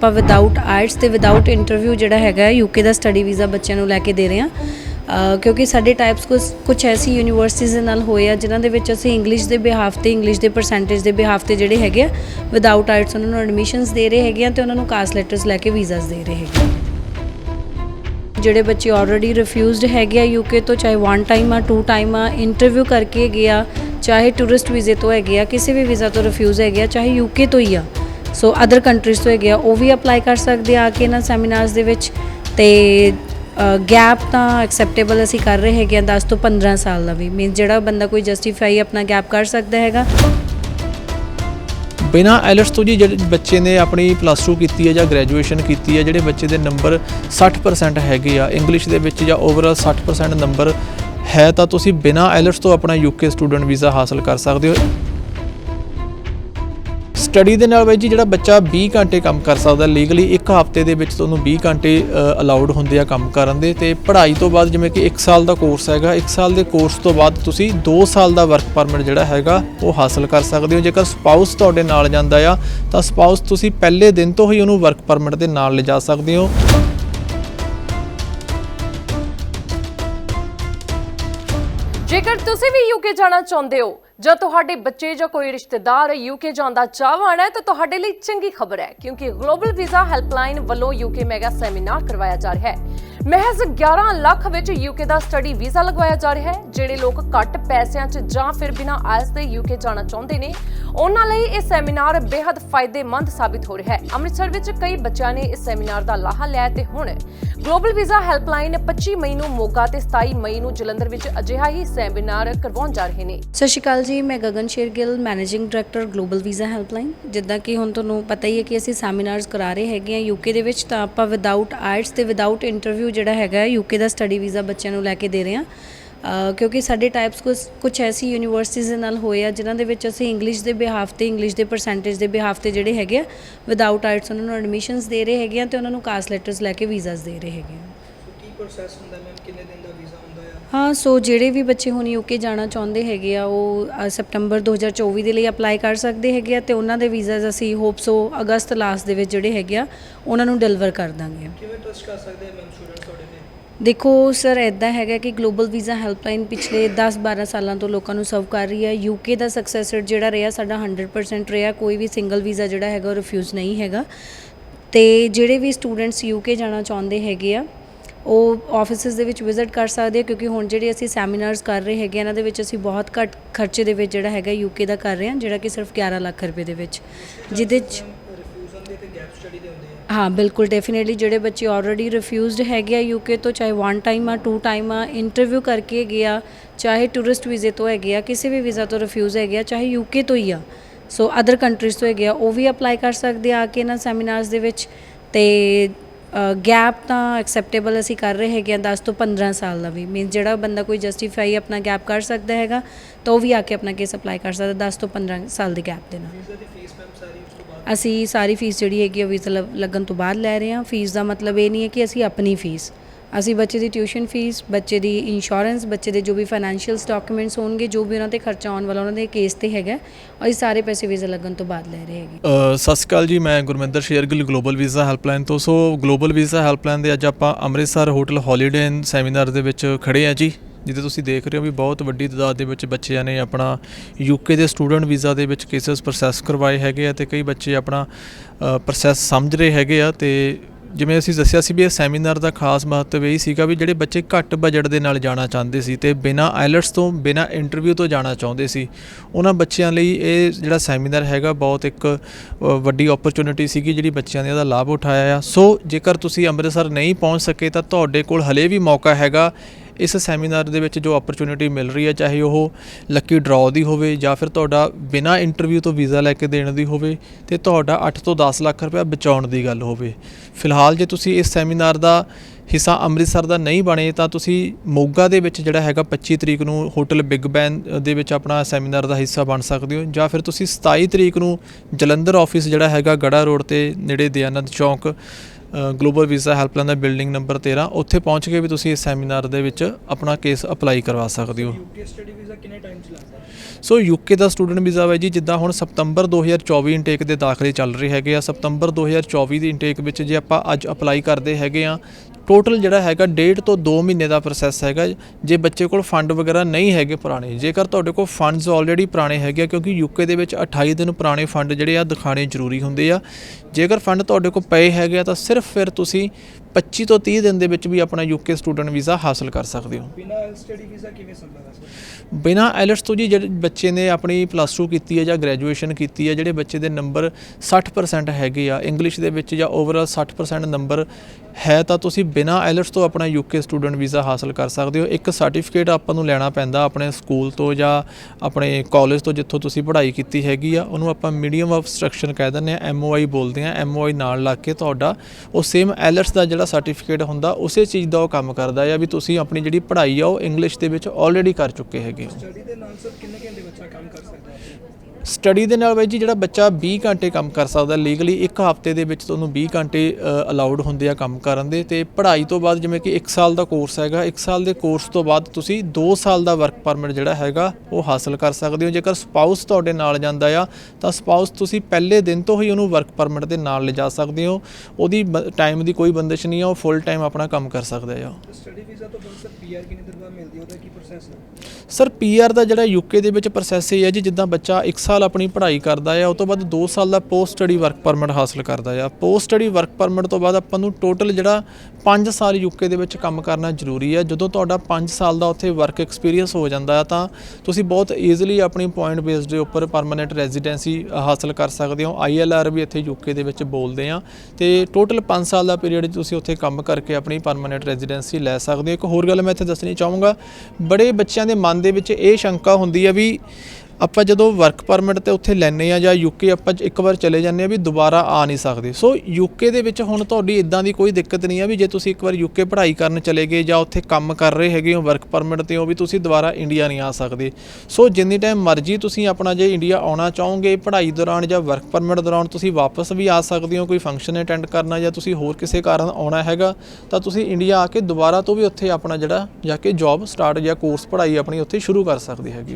ਆਪਾਂ without IELTS ਤੇ without interview ਜਿਹੜਾ ਹੈਗਾ ਯੂਕੇ ਦਾ ਸਟੱਡੀ ਵੀਜ਼ਾ ਬੱਚਿਆਂ ਨੂੰ ਲੈ ਕੇ ਦੇ ਰਹੇ ਹਾਂ। ਕਿਉਂਕਿ ਸਾਡੇ ਟਾਈਪਸ ਕੁਝ ਕੁਝ ਐਸੀ ਯੂਨੀਵਰਸਿਟੀਜ਼ ਦੇ ਨਾਲ ਹੋਏ ਆ ਜਿਨ੍ਹਾਂ ਦੇ ਵਿੱਚ ਅਸੀਂ ਇੰਗਲਿਸ਼ ਦੇ ਬਿਹਾਫ ਤੇ ਇੰਗਲਿਸ਼ ਦੇ ਪਰਸੈਂਟੇਜ ਦੇ ਬਿਹਾਫ ਤੇ ਜਿਹੜੇ ਹੈਗੇ ਆ ਵਿਦਆਊਟ ਆਇਲਟਸ ਉਹਨਾਂ ਨੂੰ ਐਡਮਿਸ਼ਨਸ ਦੇ ਰਹੇ ਹੈਗੇ ਆ ਤੇ ਉਹਨਾਂ ਨੂੰ ਕਾਸਟ ਲੈਟਰਸ ਲੈ ਕੇ ਵੀਜ਼ਾਸ ਦੇ ਰਹੇ ਹੈਗੇ ਜਿਹੜੇ ਬੱਚੇ ਆਲਰੇਡੀ ਰਿਫਿਊਜ਼ਡ ਹੈਗੇ ਆ ਯੂਕੇ ਤੋਂ, ਚਾਹੇ ਵਨ ਟਾਈਮ ਆ ਟੂ ਟਾਈਮ ਆ ਇੰਟਰਵਿਊ ਕਰਕੇ ਗਿਆ ਚਾਹੇ ਟੂਰਿਸਟ ਵੀਜ਼ੇ ਤੋਂ ਹੈਗੇ ਆ, ਕਿਸੇ ਵੀ ਵੀਜ਼ਾ ਤੋਂ ਰਿਫਿਊਜ਼ ਹੈਗੇ ਆ, ਚਾਹੇ ਯੂਕੇ ਤੋਂ ਹੀ ਆ ਸੋ ਅਦਰ ਕੰਟਰੀਜ਼ ਤੋਂ ਹੈਗੇ ਆ ਉਹ ਵੀ ਅਪਲਾਈ ਕਰ ਸਕਦੇ ਆ ਕੇ ਇਹਨਾਂ ਸੈਮੀਨਾਰਸ ਦੇ ਵਿੱਚ। ਤੇ ਗੈਪ ਤਾਂ ਐਕਸੈਪਟੇਬਲ ਅਸੀਂ ਕਰ ਰਹੇ ਹੈਗੇ ਆ 10 ਤੋਂ 15 ਸਾਲ ਦਾ ਵੀ। ਮੀਨ ਜਿਹੜਾ ਬੰਦਾ ਕੋਈ ਜਸਟੀਫਾਈ ਆਪਣਾ ਗੈਪ ਕਰ ਸਕਦਾ ਹੈਗਾ। ਬਿਨਾ ਐਲਟਸ ਤੋਂ ਜੀ ਜਿਹੜੇ ਬੱਚੇ ਨੇ ਆਪਣੀ ਪਲੱਸ 2 ਕੀਤੀ ਹੈ ਜਾਂ ਗ੍ਰੈਜੂਏਸ਼ਨ ਕੀਤੀ ਹੈ, ਜਿਹੜੇ ਬੱਚੇ ਦੇ ਨੰਬਰ 60% ਹੈਗੇ ਆ ਇੰਗਲਿਸ਼ ਦੇ ਵਿੱਚ ਜਾਂ ਓਵਰਆਲ 60% ਨੰਬਰ ਹੈ, ਤਾਂ ਤੁਸੀਂ ਬਿਨਾ ਐਲਟਸ ਤੋਂ ਆਪਣਾ ਯੂਕੇ ਸਟੂਡੈਂਟ ਵੀਜ਼ਾ ਹਾਸਲ ਕਰ ਸਕਦੇ ਹੋ। ਸਟੱਡੀ ਦੇ ਨਾਲ ਬਾਈ ਜੀ ਜਿਹੜਾ ਬੱਚਾ 20 ਘੰਟੇ ਕੰਮ ਕਰ ਸਕਦਾ ਲੀਗਲੀ ਇੱਕ ਹਫ਼ਤੇ ਦੇ ਵਿੱਚ ਤੁਹਾਨੂੰ 20 ਘੰਟੇ ਅਲਾਉਡ ਹੁੰਦੇ ਆ ਕੰਮ ਕਰਨ ਦੇ ਤੇ ਪੜ੍ਹਾਈ ਤੋਂ ਬਾਅਦ ਜਿਵੇਂ ਕਿ 1 ਸਾਲ ਦਾ ਕੋਰਸ ਹੈਗਾ 1 ਸਾਲ ਦੇ ਕੋਰਸ ਤੋਂ ਬਾਅਦ ਤੁਸੀਂ 2 ਸਾਲ ਦਾ ਵਰਕ ਪਰਮਿਟ ਜਿਹੜਾ ਹੈਗਾ, ਉਹ ਹਾਸਲ ਕਰ ਸਕਦੇ ਹੋ। ਜੇਕਰ ਸਪਾਊਸ ਤੁਹਾਡੇ ਨਾਲ ਜਾਂਦਾ ਆ, ਤਾਂ ਸਪਾਊਸ ਤੁਸੀਂ ਪਹਿਲੇ ਦਿਨ ਤੋਂ ਹੀ ਉਹਨੂੰ ਵਰਕ ਪਰਮਿਟ ਦੇ ਨਾਲ ਲਿਜਾ ਸਕਦੇ ਹੋ। ਤੁਸੀਂ ਵੀ ਯੂਕੇ ਜਾਣਾ ਚਾਹੁੰਦੇ ਹੋ? ਜਾਂ ਤੁਹਾਡੇ ਬੱਚੇ ਜਾਂ ਕੋਈ ਰਿਸ਼ਤੇਦਾਰ ਯੂਕੇ ਜਾਣ ਦਾ ਚਾਹਵਾਨ ਹੈ ਤਾਂ ਤੁਹਾਡੇ ਲਈ ਚੰਗੀ ਖਬਰ ਹੈ, ਕਿਉਂਕਿ ਗਲੋਬਲ ਵੀਜ਼ਾ ਹੈਲਪਲਾਈਨ ਵੱਲੋਂ ਯੂਕੇ ਮੈਗਾ ਸੈਮੀਨਾਰ ਕਰਵਾਇਆ ਜਾ ਰਿਹਾ ਹੈ। ਮਹਿਜ਼ 11 ਲੱਖ ਵਿੱਚ ਯੂਕੇ ਦਾ ਸਟੱਡੀ ਵੀਜ਼ਾ ਲਗਵਾਇਆ ਜਾ ਰਿਹਾ ਹੈ, ਜਿਹੜੇ ਲੋਕ ਘੱਟ ਪੈਸਿਆਂ 'ਚ ਜਾਂ ਫਿਰ ਬਿਨਾਂ ਆਇਲਸ ਦੇ ਯੂਕੇ ਜਾਣਾ ਚਾਹੁੰਦੇ ਨੇ, ਉਹਨਾਂ ਲਈ ਇਹ ਸੈਮੀਨਾਰ ਬੇहद ਫਾਇਦੇਮੰਦ ਸਾਬਿਤ ਹੋ ਰਿਹਾ ਹੈ। ਅੰਮ੍ਰਿਤਸਰ ਵਿੱਚ ਕਈ ਬੱਚਿਆਂ ਨੇ ਇਸ ਸੈਮੀਨਾਰ ਦਾ ਲਾਹਾ ਲਿਆ ਤੇ ਹੁਣ ਗਲੋਬਲ ਵੀਜ਼ਾ ਹੈਲਪਲਾਈਨ 25 ਮਈ ਨੂੰ ਮੋਗਾ ਤੇ 27 ਮਈ ਨੂੰ ਜਲੰਧਰ ਵਿੱਚ ਅਜਿਹਾ ਹੀ ਸੈਮੀਨਾਰ ਕਰਵਾਉਣ ਜਾ ਰਹੇ ਨੇ। ਸਤਿ ਸ਼੍ਰੀ ਅਕਾਲ ਜੀ, ਮੈਂ Gagan Shergill managing director global visa helpline ਜਿੱਦਾਂ ਕਿ ਹੁਣ ਤੁਹਾਨੂੰ ਪਤਾ ਹੀ ਹੈ ਕਿ ਅਸੀਂ ਸੈਮੀਨਾਰਸ ਕਰਾ ਰਹੇ ਹੈਗੇ ਆ ਯੂਕੇ ਦੇ ਵਿੱਚ, ਤਾਂ ਆਪਾਂ ਵਿਦਆਊਟ ਆਇਲਟਸ ਤੇ ਵਿਦਆਊਟ ਇੰਟਰਵਿਊ ਜਿਹੜਾ ਹੈਗਾ ਯੂਕੇ ਦਾ ਸਟੱਡੀ ਵੀਜ਼ਾ ਬੱਚਿਆਂ ਨੂੰ ਲੈ ਕੇ ਦੇ ਰਹੇ ਹਾਂ। ਕਿਉਂਕਿ ਸਾਡੇ ਟਾਈਪਸ ਕੁਝ ਕੁਝ ਐਸੀ ਯੂਨੀਵਰਸਿਟੀਜ਼ ਦੇ ਨਾਲ ਹੋਏ ਆ, ਜਿਨ੍ਹਾਂ ਦੇ ਵਿੱਚ ਅਸੀਂ ਇੰਗਲਿਸ਼ ਦੇ ਬਿਹਾਫ ਤੇ ਇੰਗਲਿਸ਼ ਦੇ ਪਰਸੈਂਟੇਜ ਦੇ ਬਿਹਾਫ ਤੇ ਜਿਹੜੇ ਹੈਗੇ ਆ ਵਿਦਆਊਟ ਆਈਟਸ ਉਹਨਾਂ ਨੂੰ ਐਡਮਿਸ਼ਨਸ ਦੇ ਰਹੇ ਹੈਗੇ ਆ ਤੇ ਉਹਨਾਂ ਨੂੰ ਕਾਸਟ ਲੈਟਰਸ ਲੈ ਕੇ ਵੀਜ਼ਾਸ ਦੇ ਰਹੇ ਹੈਗੇ ਆ। ਪ੍ਰੋਸੈਸ ਹੁੰਦਾ ਮੈਮ ਕਿੰਨੇ ਦਿਨ ਦਾ ਵੀਜ਼ਾ ਹੁੰਦਾ ਆ? ਹਾਂ ਸੋ ਜਿਹੜੇ ਵੀ ਬੱਚੇ ਹੁਣ ਯੂਕੇ ਜਾਣਾ ਚਾਹੁੰਦੇ ਹੈਗੇ ਆ ਉਹ ਅ, ਸਤੰਬਰ 2024 ਦੇ ਲਈ ਅਪਲਾਈ ਕਰ ਸਕਦੇ ਹੈਗੇ ਆ ਤੇ ਉਹਨਾਂ ਦੇ ਵੀਜ਼ਾਸ ਅਸੀਂ ਹੋਪ ਸੋ ਅਗਸਤ ਲਾਸਟ ਦੇ ਵਿੱਚ ਜਿਹੜੇ ਹੈਗੇ ਆ ਉਹਨਾਂ ਨੂੰ ਡਿਲੀਵਰ ਕਰ ਦਾਂਗੇ। ਕਿਵੇਂ ਟਰਸਟ ਕਰ ਸਕਦੇ ਆ ਮੈਮ ਸਟੂਡੈਂਟਸ ਤੁਹਾਡੇ ਤੇ ਦੇਖੋ ਸਰ ਐਦਾਂ ਹੈਗਾ ਕਿ ਗਲੋਬਲ ਵੀਜ਼ਾ ਹੈਲਪਲਾਈਨ ਪਿਛਲੇ 10-12 ਸਾਲਾਂ ਤੋਂ ਲੋਕਾਂ ਨੂੰ ਸਰਵ ਕਰ ਰਹੀ ਹੈ ਯੂਕੇ ਦਾ ਸਕਸੈਸ ਰੇਟ ਜਿਹੜਾ ਰਿਹਾ ਸਾਡਾ 100% ਰਿਹਾ ਕੋਈ ਵੀ ਸਿੰਗਲ ਵੀਜ਼ਾ ਜਿਹੜਾ ਹੈਗਾ ਉਹ ਰਿਫਿਊਜ਼ ਨਹੀਂ ਹੈਗਾ। ਤੇ ਜਿਹੜੇ ਵੀ ਸਟੂਡੈਂਟਸ ਯੂਕੇ ਜਾਣਾ ਚਾਹੁੰਦੇ ਹੈਗੇ ਆ ਉਹ ਆਫਿਸਿਸ ਦੇ ਵਿੱਚ ਵਿਜ਼ਿਟ ਕਰ ਸਕਦੇ ਆ ਕਿਉਂਕਿ ਹੁਣ ਜਿਹੜੇ ਅਸੀਂ ਸੈਮੀਨਾਰਸ ਕਰ ਰਹੇ ਹੈਗੇ ਇਹਨਾਂ ਦੇ ਵਿੱਚ ਅਸੀਂ ਬਹੁਤ ਘੱਟ ਖਰਚੇ ਦੇ ਵਿੱਚ ਜਿਹੜਾ ਹੈਗਾ ਯੂਕੇ ਦਾ ਕਰ ਰਹੇ ਹਾਂ ਜਿਹੜਾ ਕਿ ਸਿਰਫ 11 ਲੱਖ ਰੁਪਏ ਦੇ ਵਿੱਚ। ਜਿਹਦੇ 'ਚ ਹਾਂ ਬਿਲਕੁਲ ਡੈਫੀਨਿਟਲੀ ਜਿਹੜੇ ਬੱਚੇ ਆਲਰੇਡੀ ਰਿਫਿਊਜ਼ਡ ਹੈਗੇ ਆ ਯੂਕੇ ਤੋਂ ਚਾਹੇ ਵਨ ਟਾਈਮ ਆ ਟੂ ਟਾਈਮ ਆ ਇੰਟਰਵਿਊ ਕਰਕੇ ਗਿਆ ਚਾਹੇ ਟੂਰਿਸਟ ਵੀਜ਼ੇ ਤੋਂ ਹੈਗੇ ਆ ਕਿਸੇ ਵੀ ਵੀਜ਼ਾ ਤੋਂ ਰਿਫਿਊਜ਼ ਹੈਗੇ ਆ ਚਾਹੇ ਯੂਕੇ ਤੋਂ ਹੀ ਆ। ਸੋ ਅਦਰ ਕੰਟਰੀਜ਼ ਤੋਂ ਹੈਗੇ ਆ ਉਹ ਵੀ ਅਪਲਾਈ ਕਰ ਸਕਦੇ ਆ ਆ ਕੇ ਇਹਨਾਂ ਸੈਮੀਨਾਰਸ ਦੇ ਵਿੱਚ। ਤੇ ਗੈਪ ਤਾਂ ਐਕਸੈਪਟੇਬਲ ਅਸੀਂ ਕਰ ਰਹੇ ਹੈਗੇ ਆ 10 ਤੋਂ 15 ਸਾਲ ਦਾ ਵੀ। ਮੀਨ ਜਿਹੜਾ ਬੰਦਾ ਕੋਈ ਜਸਟੀਫਾਈ ਆਪਣਾ ਗੈਪ ਕਰ ਸਕਦਾ ਹੈਗਾ ਤਾਂ ਉਹ ਵੀ ਆ ਕੇ ਆਪਣਾ ਕੇਸ ਅਪਲਾਈ ਕਰ ਸਕਦਾ 10 ਤੋਂ 15 ਸਾਲ ਦੇ ਗੈਪ ਦੇ ਨਾਲ। ਅਸੀਂ ਸਾਰੀ ਫੀਸ ਜਿਹੜੀ ਹੈਗੀ ਉਹ ਵੀਜ਼ਾ ਲੱਗਣ ਤੋਂ ਬਾਅਦ ਲੈ ਰਹੇ ਹਾਂ। ਫੀਸ ਦਾ ਮਤਲਬ ਇਹ ਨਹੀਂ ਹੈ ਕਿ ਅਸੀਂ ਆਪਣੀ ਫੀਸ ਅਸੀਂ ਬੱਚੇ ਦੀ ਟਿਊਸ਼ਨ ਫੀਸ, ਬੱਚੇ ਦੀ ਇੰਸ਼ੋਰੈਂਸ ਬੱਚੇ ਦੇ ਜੋ ਵੀ ਫਾਈਨੈਂਸ਼ੀਅਲਸ ਡਾਕੂਮੈਂਟਸ ਹੋਣਗੇ, ਜੋ ਵੀ ਉਹਨਾਂ ਤੇ ਖਰਚਾ ਆਉਣ ਵਾਲਾ, ਉਹਨਾਂ ਦੇ ਕੇਸ ਤੇ ਹੈਗਾ ਉਹ ਅਸੀਂ ਸਾਰੇ ਪੈਸੇ ਵੀਜ਼ਾ ਲੱਗਣ ਤੋਂ ਬਾਅਦ ਲੈ ਰਹੇ ਹੈਗੇ। ਸਤਿ ਸ਼੍ਰੀ ਅਕਾਲ ਜੀ, ਮੈਂ Gurminder Shergill global visa helpline ਤੋਂ। ਸੋ ਗਲੋਬਲ ਵੀਜ਼ਾ ਹੈਲਪਲਾਈਨ ਦੇ ਅੱਜ ਆਪਾਂ Amritsar hotel holiday inn seminar ਦੇ ਵਿੱਚ ਖੜੇ ਆ ਜੀ, ਜਿੱਥੇ ਤੁਸੀਂ ਦੇਖ ਰਹੇ ਹੋ ਵੀ ਬਹੁਤ ਵੱਡੀ ਤਾਦਾਦ ਦੇ ਵਿੱਚ ਬੱਚਿਆਂ ਨੇ ਆਪਣਾ ਯੂਕੇ ਦੇ ਸਟੂਡੈਂਟ ਵੀਜ਼ਾ ਦੇ ਵਿੱਚ ਕੇਸਸ ਪ੍ਰੋਸੈਸ ਕਰਵਾਏ ਹੈਗੇ ਆ ਤੇ ਕਈ ਬੱਚੇ ਆਪਣਾ ਪ੍ਰੋਸੈਸ ਸਮਝ ਰਹੇ ਹੈਗੇ ਆ ਤੇ ਜਿਵੇਂ ਅਸੀਂ ਦੱਸਿਆ ਸੀ ਵੀ ਇਹ ਸੈਮੀਨਾਰ ਦਾ ਖਾਸ ਮਹੱਤਵ ਇਹ ਸੀਗਾ ਵੀ ਜਿਹੜੇ ਬੱਚੇ ਘੱਟ ਬਜਟ ਦੇ ਨਾਲ ਜਾਣਾ ਚਾਹੁੰਦੇ ਸੀ ਤੇ ਬਿਨਾ ਆਇਲਟਸ ਤੋਂ, ਬਿਨਾ ਇੰਟਰਵਿਊ ਤੋਂ ਜਾਣਾ ਚਾਹੁੰਦੇ ਸੀ, ਉਹਨਾਂ ਬੱਚਿਆਂ ਲਈ ਇਹ ਜਿਹੜਾ ਸੈਮੀਨਾਰ ਹੈਗਾ ਬਹੁਤ ਇੱਕ ਵੱਡੀ ਓਪਰਚੁਨਿਟੀ ਸੀਗੀ ਜਿਹੜੀ ਬੱਚਿਆਂ ਨੇ ਇਹਦਾ ਲਾਭ ਉਠਾਇਆ ਆ। ਸੋ ਜੇਕਰ ਤੁਸੀਂ ਅੰਮ੍ਰਿਤਸਰ ਨਹੀਂ ਪਹੁੰਚ ਸਕੇ ਤਾਂ ਤੁਹਾਡੇ ਕੋਲ ਹਲੇ ਵੀ ਮੌਕਾ ਹੈਗਾ ਇਸ ਸੈਮੀਨਾਰ ਦੇ ਵਿੱਚ ਜੋ ਓਪਰਚੁਨਿਟੀ ਮਿਲ ਰਹੀ ਹੈ, ਚਾਹੇ ਉਹ ਲੱਕੀ ਡਰਾਅ ਦੀ ਹੋਵੇ ਜਾਂ ਫਿਰ ਤੁਹਾਡਾ ਬਿਨਾ ਇੰਟਰਵਿਊ ਤੋਂ ਵੀਜ਼ਾ ਲੈ ਕੇ ਦੇਣ ਦੀ ਹੋਵੇ ਤੇ ਤੁਹਾਡਾ 8 ਤੋਂ 10 ਲੱਖ ਰੁਪਏ ਬਚਾਉਣ ਦੀ ਗੱਲ ਹੋਵੇ। ਫਿਲਹਾਲ ਜੇ ਤੁਸੀਂ ਇਸ ਸੈਮੀਨਾਰ ਦਾ ਹਿੱਸਾ ਅੰਮ੍ਰਿਤਸਰ ਦਾ ਨਹੀਂ ਬਣੇ, ਤਾਂ ਤੁਸੀਂ ਮੋਗਾ ਦੇ ਵਿੱਚ ਜਿਹੜਾ ਹੈਗਾ 25 ਤਰੀਕ ਨੂੰ ਹੋਟਲ ਬਿਗ ਬੈਨ ਦੇ ਵਿੱਚ ਆਪਣਾ ਸੈਮੀਨਾਰ ਦਾ ਹਿੱਸਾ ਬਣ ਸਕਦੇ ਹੋ ਜਾਂ ਫਿਰ ਤੁਸੀਂ 27 ਤਰੀਕ ਨੂੰ ਜਲੰਧਰ ਆਫਿਸ ਜਿਹੜਾ ਹੈਗਾ ਗੜਾ ਰੋਡ ਤੇ ਨੇੜੇ ਦਿਆਨੰਦ ਚੌਂਕ ਗਲੋਬਲ ਵੀਜ਼ਾ ਹੈਲਪਲਾਈਨ ਦਾ ਬਿਲਡਿੰਗ ਨੰਬਰ 13 ਉੱਥੇ ਪਹੁੰਚ ਕੇ ਵੀ ਤੁਸੀਂ ਇਸ ਸੈਮੀਨਾਰ ਦੇ ਵਿੱਚ ਆਪਣਾ ਕੇਸ ਅਪਲਾਈ ਕਰਵਾ ਸਕਦੇ ਹੋ। ਯੂਕੇ ਸਟੱਡੀ ਵੀਜ਼ਾ ਕਿੰਨੇ ਟਾਈਮ ਚ ਲੱਗਦਾ? ਸੋ ਯੂਕੇ ਦਾ ਸਟੂਡੈਂਟ ਵੀਜ਼ਾ ਹੈ ਜੀ ਜਿੱਦਾਂ ਹੁਣ ਸਤੰਬਰ 2024 ਇਨਟੇਕ ਦੇ ਦਾਖਲੇ ਚੱਲ ਰਹੇ ਹੈਗੇ ਆ ਸਤੰਬਰ 2024 ਦੀ ਇਨਟੇਕ ਵਿੱਚ ਜੇ ਆਪਾਂ ਅੱਜ ਅਪਲਾਈ ਕਰਦੇ ਹੈਗੇ ਆ ਟੋਟਲ ਜਿਹੜਾ ਹੈਗਾ ਡੇਢ ਤੋਂ 2 ਮਹੀਨੇ ਦਾ ਪ੍ਰੋਸੈਸ ਹੈਗਾ। ਜੇ ਬੱਚੇ ਕੋਲ ਫੰਡ ਵਗੈਰਾ ਨਹੀਂ ਹੈਗੇ ਪੁਰਾਣੇ, ਜੇਕਰ ਤੁਹਾਡੇ ਕੋਲ ਫੰਡਸ ਆਲਰੇਡੀ ਪੁਰਾਣੇ ਹੈਗੇ ਆ, ਕਿਉਂਕਿ ਯੂਕੇ ਦੇ ਵਿੱਚ 28 ਦਿਨ ਪੁਰਾਣੇ ਫੰਡ ਜਿਹੜੇ ਆ ਦਿਖਾਣੇ ਜ਼ਰੂਰੀ ਹੁੰਦੇ ਆ। ਜੇਕਰ ਫੰਡ ਤੁਹਾਡੇ ਕੋਲ ਪਏ ਹੈਗੇ ਆ, ਤਾਂ ਸਿਰਫ ਫਿਰ ਤੁਸੀਂ 25 ਤੋਂ 30 ਦਿਨ ਦੇ ਵਿੱਚ ਵੀ ਆਪਣਾ ਯੂਕੇ ਸਟੂਡੈਂਟ ਵੀਜ਼ਾ ਹਾਸਲ ਕਰ ਸਕਦੇ ਹੋ। ਬਿਨਾ ਸਟੱਡੀ ਵੀਜ਼ਾ ਕਿਵੇਂ ਸੰਭਵ ਹੈ ਸਰ? ਬਿਨਾ ਆਇਲਟਸ ਤੋਂ ਜੀ ਜਿਹੜੇ ਬੱਚੇ ਨੇ ਆਪਣੀ ਪਲੱਸ 2 ਕੀਤੀ ਹੈ ਜਾਂ ਗ੍ਰੈਜੂਏਸ਼ਨ ਕੀਤੀ ਹੈ ਜਿਹੜੇ ਬੱਚੇ ਦੇ ਨੰਬਰ 60% ਹੈਗੇ ਆ ਇੰਗਲਿਸ਼ ਦੇ ਵਿੱਚ ਜਾਂ ਓਵਰਆਲ 60% ਨੰਬਰ ਹੈ ਤਾਂ ਤੁਸੀਂ ਬਿਨਾ ਆਇਲਟਸ ਤੋਂ ਆਪਣਾ ਯੂਕੇ ਸਟੂਡੈਂਟ ਵੀਜ਼ਾ ਹਾਸਲ ਕਰ ਸਕਦੇ ਹੋ। ਇੱਕ ਸਰਟੀਫਿਕੇਟ ਆਪਾਂ ਨੂੰ ਲੈਣਾ ਪੈਂਦਾ ਆਪਣੇ ਸਕੂਲ ਤੋਂ ਜਾਂ ਆਪਣੇ ਕਾਲਜ ਤੋਂ ਜਿੱਥੋਂ ਤੁਸੀਂ ਪੜ੍ਹਾਈ ਕੀਤੀ ਹੈਗੀ ਆ ਉਹਨੂੰ ਆਪਾਂ ਮੀਡੀਅਮ ਆਫ ਇੰਸਟਰਕਸ਼ਨ ਕਹਿ ਦਿੰਦੇ ਆ ਐਮਓਆਈ ਬੋਲਦੇ ਆ ਐਮਓਆਈ ਨਾਲ ਲਾ ਕੇ ਤੁਹਾਡਾ ਉਹ ਸੇਮ ਆਇਲਟਸ ਦਾ ਜਿਹੜਾ ਸਰਟੀਫਿਕੇਟ ਹੁੰਦਾ, ਉਸੇ ਚੀਜ਼ ਦਾ ਉਹ ਕੰਮ ਕਰਦਾ ਆ ਵੀ ਤੁਸੀਂ ਆਪਣੀ ਜਿਹੜੀ ਪੜ੍ਹਾਈ ਆ, ਉਹ ਇੰਗਲਿਸ਼ ਦੇ ਵਿੱਚ ਆਲਰੇਡੀ ਕਰ ਚੁੱਕੇ ਹੈਗੇ ਹੋ। ਸਟੱਡੀ ਦੇ ਨਾਲ ਸਰ ਕਿੰਨੇ ਘੰਟੇ ਬੱਚਾ ਕੰਮ ਕਰ ਸਕਦਾ? ਸਟੱਡੀ ਦੇ ਨਾਲ ਬਾਈ ਜੀ ਜਿਹੜਾ ਬੱਚਾ 20 ਘੰਟੇ ਕੰਮ ਕਰ ਸਕਦਾ ਲੀਗਲੀ ਇੱਕ ਹਫ਼ਤੇ ਦੇ ਵਿੱਚ ਤੁਹਾਨੂੰ 20 ਘੰਟੇ ਅਲਾਉਡ ਹੁੰਦੇ ਆ ਕੰਮ ਕਰਨ ਦੇ। ਤੇ ਪੜ੍ਹਾਈ ਤੋਂ ਬਾਅਦ ਜਿਵੇਂ ਕਿ 1 ਸਾਲ ਦਾ ਕੋਰਸ ਹੈਗਾ 1 ਸਾਲ ਦੇ ਕੋਰਸ ਤੋਂ ਬਾਅਦ ਤੁਸੀਂ 2 ਸਾਲ ਦਾ ਵਰਕ ਪਰਮਿਟ ਜਿਹੜਾ ਹੈਗਾ ਉਹ ਹਾਸਲ ਕਰ ਸਕਦੇ ਹੋ। ਜੇਕਰ ਸਪਾਊਸ ਤੁਹਾਡੇ ਨਾਲ ਜਾਂਦਾ ਆ ਤਾਂ ਸਪਾਊਸ ਤੁਸੀਂ ਪਹਿਲੇ ਦਿਨ ਤੋਂ ਹੀ ਉਹਨੂੰ ਵਰਕ ਪਰਮਿਟ ਦੇ ਨਾਲ ਲਿਜਾ ਸਕਦੇ ਹੋ। ਉਹਦੀ ਟਾਈਮ ਦੀ ਕੋਈ ਬੰਦਿਸ਼ ਨਹੀਂ ਆ ਉਹ ਫੁੱਲ ਟਾਈਮ ਆਪਣਾ ਕੰਮ ਕਰ ਸਕਦਾ ਆ। ਸਟੱਡੀ ਵੀਜ਼ਾ ਤੋਂ ਬਾਅਦ ਸਰ ਪੀਆਰ ਕਿੰਨੀ ਦੇਰ ਬਾਅਦ ਮਿਲਦੀ ਹੈ ਉਹਦਾ ਕੀ ਪ੍ਰੋਸੈਸ ਹੈ ਸਰ ਪੀਆਰ ਦਾ ਜਿਹੜਾ ਯੂਕੇ ਦੇ ਵਿੱਚ ਪ੍ਰੋਸੈਸ ਇਹ ਹੈ ਜੀ ਜਿੱਦਾਂ ਬੱਚਾ 1 ਸਾਲ ਆਪਣੀ ਪੜ੍ਹਾਈ ਕਰਦਾ ਆ ਉਸ ਤੋਂ ਬਾਅਦ 2 ਸਾਲ ਦਾ ਪੋਸਟ ਸਟੱਡੀ ਵਰਕ ਪਰਮਿਟ ਹਾਸਲ ਕਰਦਾ ਆ। ਪੋਸਟ ਸਟੱਡੀ ਵਰਕ ਪਰਮਿਟ ਤੋਂ ਬਾਅਦ ਆਪਾਂ ਨੂੰ ਟੋਟਲ ਜਿਹੜਾ 5 ਸਾਲ ਯੂਕੇ ਦੇ ਵਿੱਚ ਕੰਮ ਕਰਨਾ ਜ਼ਰੂਰੀ ਹੈ ਜਦੋਂ ਤੁਹਾਡਾ 5 ਸਾਲ ਦਾ ਉੱਥੇ ਵਰਕ ਐਕਸਪੀਰੀਅੰਸ ਹੋ ਜਾਂਦਾ ਆ, ਤਾਂ ਤੁਸੀਂ ਬਹੁਤ ਈਜ਼ੀਲੀ ਆਪਣੀ ਪੁਆਇੰਟ ਬੇਸ ਦੇ ਉੱਪਰ ਪਰਮਨੈਂਟ ਰੈਜ਼ੀਡੈਂਸੀ ਹਾਸਲ ਕਰ ਸਕਦੇ ਹੋ। ਆਈਐਲਆਰ ਵੀ ਇੱਥੇ ਯੂਕੇ ਦੇ ਵਿੱਚ ਬੋਲਦੇ ਆ। ਤੇ ਟੋਟਲ 5 ਸਾਲ ਦਾ ਪੀਰੀਅਡ ਤੁਸੀਂ ਉੱਥੇ ਕੰਮ ਕਰਕੇ ਆਪਣੀ ਪਰਮਨੈਂਟ ਰੈਜ਼ੀਡੈਂਸੀ ਲੈ ਸਕਦੇ ਹੋ। ਇੱਕ ਹੋਰ ਗੱਲ ਮੈਂ ਇੱਥੇ ਦੱਸਣੀ ਚਾਹੂੰਗਾ, ਬੜੇ ਬੱਚਿਆਂ ਦੇ ਮਨ ਦੇ ਵਿੱਚ ਇਹ ਸ਼ੰਕਾ ਹੁੰਦੀ ਆ ਵੀ ਆਪਾਂ ਜਦੋਂ ਵਰਕ ਪਰਮਿਟ ਤੇ ਉੱਥੇ ਲੈਨੇ ਆ ਜਾਂ ਯੂਕੇ ਆਪਾਂ ਇੱਕ ਵਾਰ ਚਲੇ ਜਾਂਦੇ ਆ ਵੀ ਦੁਬਾਰਾ ਆ ਨਹੀਂ ਸਕਦੇ। ਸੋ ਯੂਕੇ ਦੇ ਵਿੱਚ ਹੁਣ ਤੁਹਾਡੀ ਇਦਾਂ ਦੀ ਕੋਈ ਦਿੱਕਤ ਨਹੀਂ ਆ ਵੀ ਜੇ ਤੁਸੀਂ ਇੱਕ ਵਾਰ ਯੂਕੇ ਪੜ੍ਹਾਈ ਕਰਨ ਚਲੇ ਗਏ ਜਾਂ ਉੱਥੇ ਕੰਮ ਕਰ ਰਹੇ ਹੈਗੇ ਹੋ ਵਰਕ ਪਰਮਿਟ ਤੇ ਹੋ ਵੀ ਤੁਸੀਂ ਦੁਬਾਰਾ ਇੰਡੀਆ ਨਹੀਂ ਆ ਸਕਦੇ। ਸੋ ਜਿੰਨੀ ਟਾਈਮ ਮਰਜ਼ੀ ਤੁਸੀਂ ਆਪਣਾ ਜੇ ਇੰਡੀਆ ਆਉਣਾ ਚਾਹੋਗੇ ਪੜ੍ਹਾਈ ਦੌਰਾਨ ਜਾਂ ਵਰਕ ਪਰਮਿਟ ਦੌਰਾਨ ਤੁਸੀਂ ਵਾਪਸ ਵੀ ਆ ਸਕਦੇ ਹੋ, ਕੋਈ ਫੰਕਸ਼ਨ ਅਟੈਂਡ ਕਰਨਾ ਜਾਂ ਤੁਸੀਂ ਹੋਰ ਕਿਸੇ ਕਾਰਨ ਆਉਣਾ ਹੈਗਾ, ਤਾਂ ਤੁਸੀਂ ਇੰਡੀਆ ਆ ਕੇ ਦੁਬਾਰਾ ਤੋਂ ਵੀ ਉੱਥੇ ਆਪਣਾ ਜਿਹੜਾ ਜਾ ਕੇ ਜੌਬ ਸਟਾਰਟ ਜਾਂ ਕੋਰਸ ਪੜ੍ਹਾਈ ਆਪਣੀ ਉੱਥੇ ਸ਼ੁਰੂ ਕਰ ਸਕਦੇ ਹੈਗੇ